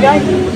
guys.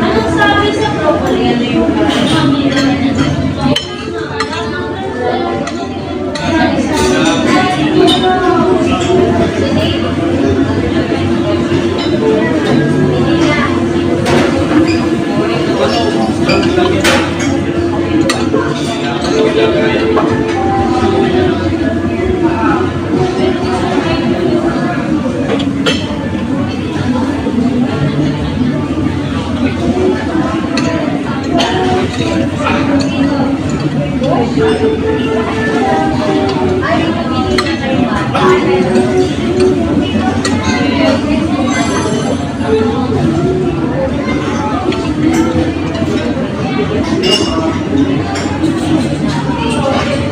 Anong sabi sa broccoli? Ano yung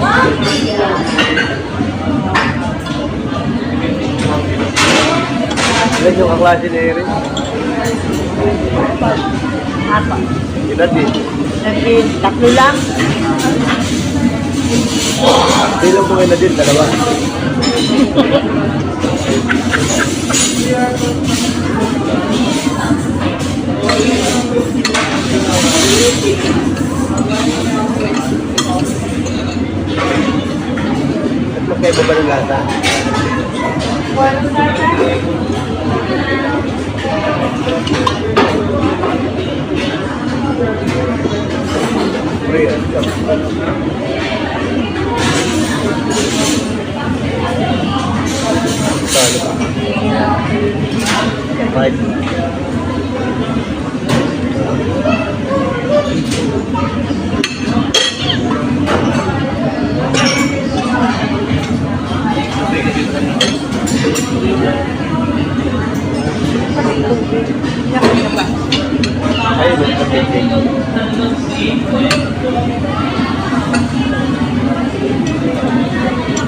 Wow! Ayo yung kaklase. Apa? Edad eh. Sabihin, tatlo lang. Hindi lang kumain na din, dalawa. At magkaiba ba ng? Walang. Pre, ano? Salo pa.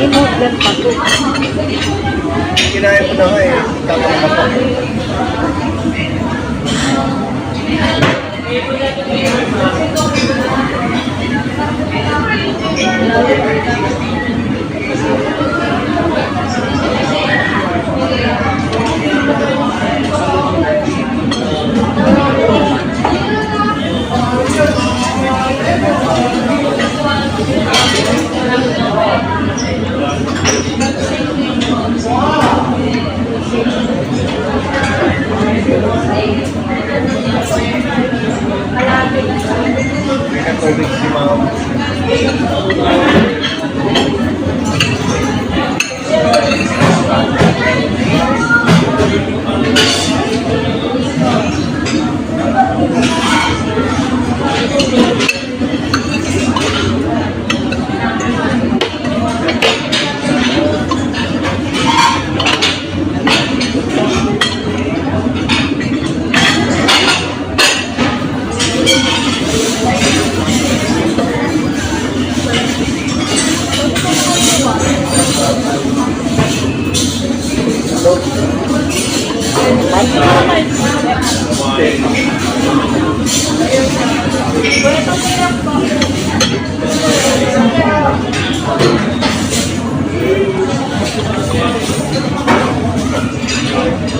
Imot lang pa ko. Kinaya mo na nga eh. Tatanong ka pa. Jesus, run, run, run, run, run.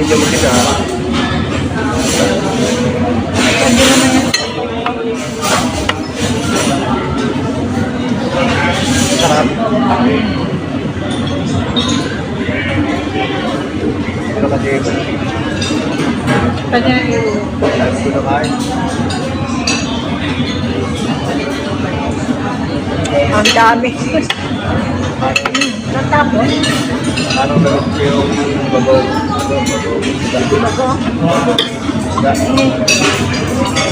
Yung kanin yung sina. Sarap. Pero kasi Pwede na Sabi ko na kain. ang dami. Natapos. Anong nagot ko yung babaw? Bago. Isda. Sabi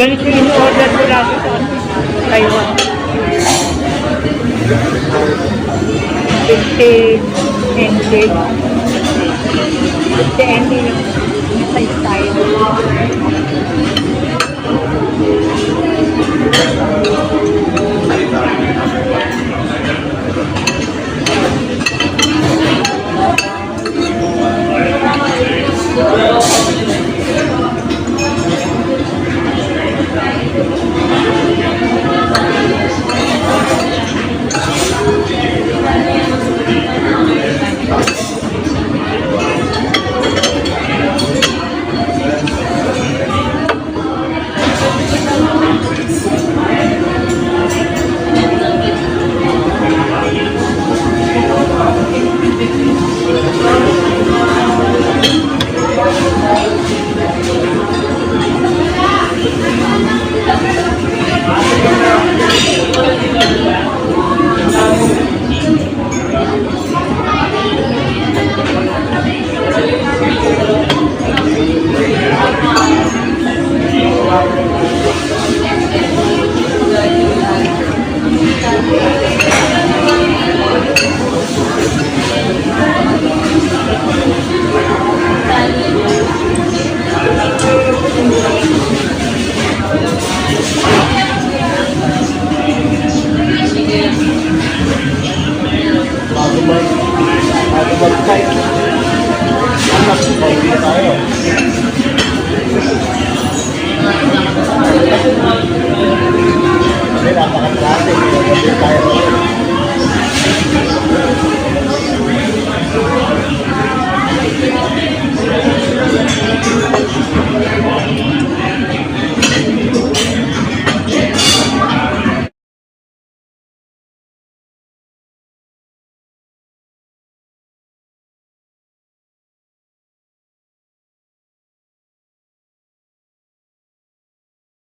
Ganito yung order ko lagi sa Taiwan. 50 NT. 50 NT yung size tayo.